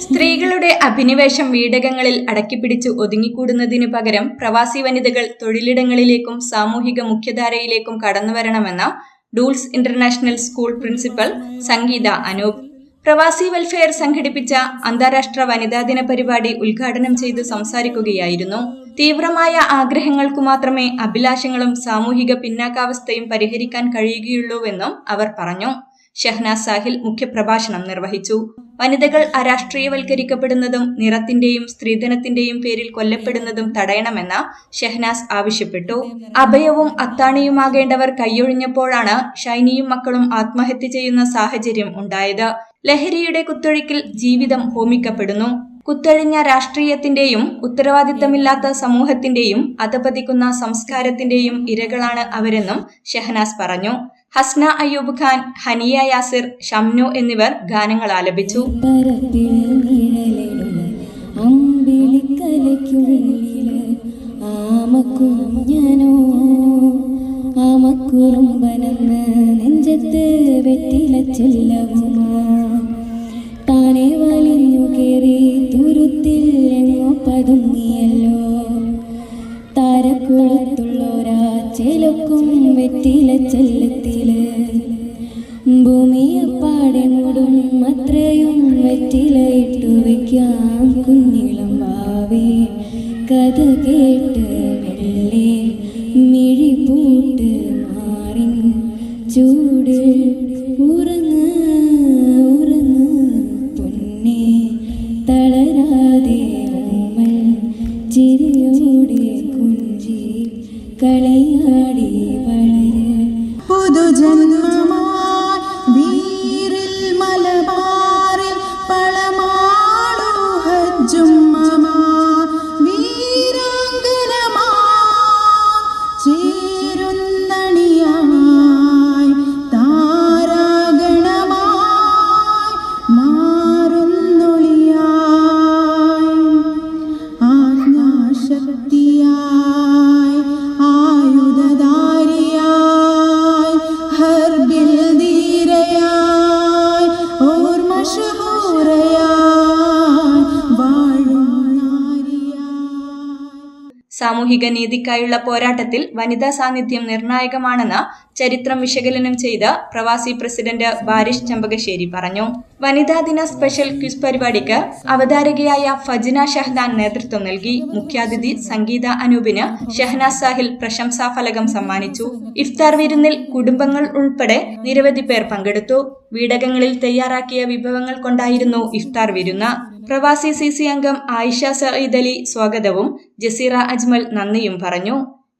സ്ത്രീകളുടെ അഭിനിവേശം വീടകങ്ങളിൽ അടക്കിപ്പിടിച്ച് ഒതുങ്ങിക്കൂടുന്നതിനു പകരം പ്രവാസി വനിതകൾ തൊഴിലിടങ്ങളിലേക്കും സാമൂഹിക മുഖ്യധാരയിലേക്കും കടന്നുവരണമെന്ന് ഡൂൾസ് international school principal Sangeetha Anoop. പ്രവാസി വെൽഫെയർ സംഘടിപ്പിച്ച അന്താരാഷ്ട്ര വനിതാ ദിന പരിപാടി ഉദ്ഘാടനം ചെയ്ത് സംസാരിക്കുകയായിരുന്നു. തീവ്രമായ ആഗ്രഹങ്ങൾക്കു മാത്രമേ അഭിലാഷങ്ങളും സാമൂഹിക പിന്നാക്കാവസ്ഥയും പരിഹരിക്കാൻ കഴിയുകയുള്ളൂവെന്നും അവർ പറഞ്ഞു. ഷഹ്നാസ് സാഹിൽ മുഖ്യപ്രഭാഷണം നിർവഹിച്ചു. വനിതകൾ അരാഷ്ട്രീയവൽക്കരിക്കപ്പെടുന്നതും നിറത്തിന്റെയും സ്ത്രീധനത്തിന്റെയും പേരിൽ കൊല്ലപ്പെടുന്നതും തടയണമെന്ന ഷെഹ്നാസ് ആവശ്യപ്പെട്ടു. അഭയവും അത്താണിയുമാകേണ്ടവർ കൈയൊഴിഞ്ഞപ്പോഴാണ് ഷൈനിയും മക്കളും ആത്മഹത്യ ചെയ്യുന്ന സാഹചര്യം ഉണ്ടായത്. ലഹരിയുടെ കുത്തൊഴുക്കിൽ ജീവിതം ഹോമിക്കപ്പെടുന്നു. കുത്തഴിഞ്ഞ രാഷ്ട്രീയത്തിന്റെയും ഉത്തരവാദിത്തമില്ലാത്ത സമൂഹത്തിന്റെയും അധപതിക്കുന്ന സംസ്കാരത്തിന്റെയും ഇരകളാണ് അവരെന്നും ഷെഹനാസ് പറഞ്ഞു. ഹസ്ന അയ്യൂബ് ഖാൻ ഹനിയ യാസിർ ഷംനു എന്നിവർ ഗാനങ്ങൾ ആലപിച്ചു നെഞ്ചത്ത് വെറ്റില ചെല്ലവുമാ താരക്കുളത്തുള്ളോരാ ചെലക്കും വെറ്റില ചെല്ലത്തിൽ. ഭൂമിയപ്പാടെ മൂടും അത്രയും വെറ്റിലയിട്ടു വയ്ക്കാം കുഞ്ഞിളം വാവേ. കഥ കേട്ട് വെള്ളേ കളിയാടി വളര് പുതുജന്മമായി വീരിൽ മലബാറിൽ പളമാടു ഹജ്ജുമ്മമാ വീരാങ്കനമാ ചേരുന്നണിയായി താരാഗണമായി മാറുന്നൊളിയായി. ആജ്ഞാശക്തിയായി സാമൂഹിക നീതിക്കായുള്ള പോരാട്ടത്തിൽ വനിതാ സാന്നിധ്യം നിർണായകമാണെന്ന് ചരിത്രം വിശകലനം ചെയ്ത പ്രവാസി പ്രസിഡന്റ് ബാരിഷ് ചമ്പകശ്ശേരി പറഞ്ഞു. വനിതാ ദിന സ്പെഷ്യൽ ക്വിസ് പരിപാടിക്ക് അവതാരകയായ ഫജിന ഷഹ്ദാൻ നേതൃത്വം നൽകി. മുഖ്യാതിഥി സംഗീത അനൂപിന് ഷഹ്നാസ് സാഹിൽ പ്രശംസാ ഫലകം സമ്മാനിച്ചു. ഇഫ്താർ വിരുന്നിൽ കുടുംബങ്ങൾ ഉൾപ്പെടെ നിരവധി പേർ പങ്കെടുത്തു. വീടകങ്ങളിൽ തയ്യാറാക്കിയ വിഭവങ്ങൾ കൊണ്ടായിരുന്നു ഇഫ്താർ വിരുന്ന്. പ്രവാസി സി സി അംഗം ആയിഷ സയ്യിദ് അലി സ്വാഗതവും ജസീറ അജ്മൽ നന്ദിയും പറഞ്ഞു.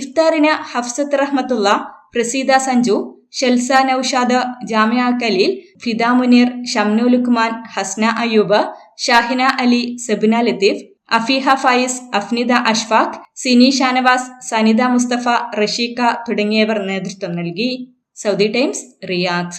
ഇഫ്താറിന് ഹഫ്സത്ത് റഹ്മത്തുള്ള പ്രസീദ സഞ്ജു ഷെൽസ നൌഷാദ് ജാമിയ കലീൽ ഫിദ മുനീർ ഷംനു ലുക്മാൻ ഹസ്ന അയ്യൂബ് ഷാഹിന അലി സെബിന ലത്തീഫ് അഫീഹ ഫായിസ് അഫ്നിദ അഷ്ഫാഖ് സിനി ഷാനവാസ് സനിത മുസ്തഫ റഷീഖ തുടങ്ങിയവർ നേതൃത്വം നൽകി. Saudi Times Riyadh.